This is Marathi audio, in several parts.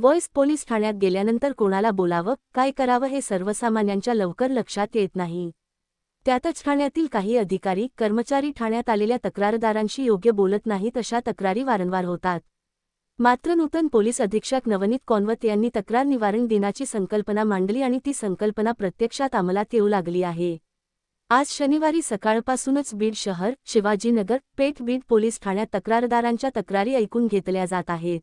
व्हॉइस पोलीस ठाण्यात गेल्यानंतर कोणाला बोलावं काय करावं हे सर्वसामान्यांच्या लवकर लक्षात येत नाही. त्यातच ठाण्यातील काही अधिकारी कर्मचारी ठाण्यात आलेल्या तक्रारदारांशी योग्य बोलत नाहीत अशा तक्रारी वारंवार होतात. मात्र नूतन पोलीस अधीक्षक नवनीत कॉन्वत यांनी तक्रार निवारण दिनाची संकल्पना मांडली आणि ती संकल्पना प्रत्यक्षात अंमलात येऊ लागली आहे. आज शनिवारी सकाळपासूनच बीड शहर शिवाजीनगर पेठ बीड पोलीस ठाण्यात तक्रारदारांच्या तक्रारी ऐकून घेतल्या जात आहेत.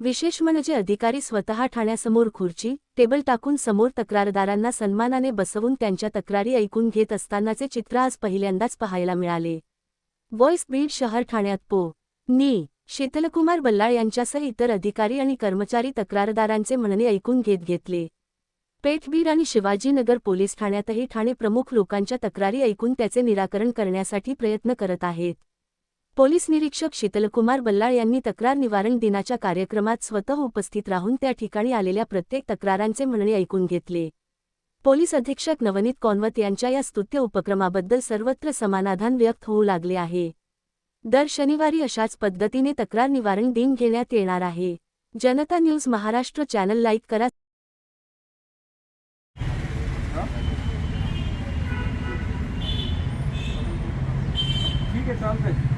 विशेष म्हणजे अधिकारी स्वतः ठाण्यासमोर खुर्ची टेबल टाकून समोर तक्रारदारांना सन्मानाने बसवून त्यांच्या तक्रारी ऐकून घेत असतानाचे चित्र आज पहिल्यांदाच पाहायला मिळाले. व्हॉइस बीड शहर ठाण्यात पो. नी. शीतलकुमार बल्लाळ यांच्यासह इतर अधिकारी आणि कर्मचारी तक्रारदारांचे म्हणणे ऐकून घेत घेतले. पेठबीड आणि शिवाजीनगर पोलीस ठाण्यातही ठाणे प्रमुख लोकांच्या तक्रारी ऐकून त्याचे निराकरण करण्यासाठी प्रयत्न करत आहेत. पोलीस निरीक्षक शीतलकुमार बल्लाळ यांनी तक्रार निवारण दिनाच्या कार्यक्रमात स्वतः उपस्थित राहून त्या ठिकाणी आलेल्या प्रत्येक तक्रारांचे म्हणणे ऐकून घेतले. पोलीस अधीक्षक नवनीत कॉन्वत यांच्या या स्तुत्य उपक्रमाबद्दल सर्वत्र समाधान व्यक्त होऊ लागले आहे. दर शनिवारी अशाच पद्धतीने तक्रार निवारण दिन घेण्यात येणार आहे. Janata news Maharashtra channel like करा. ठीक आहे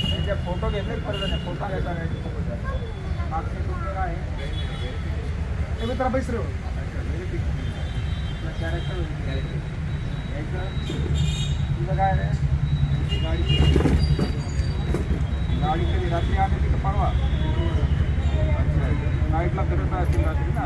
त्यांचे फोटो घेतले परत नाही फोटो घेता नाही. फोटो तुमचं काय ते मित्र बैसरे पैसे कॅरेक्टर यायचं तुझं काय रे? गाडी गाडी कधी रात्री आली तिथं परवा? नाईटला फिरत असतील रात्री ना.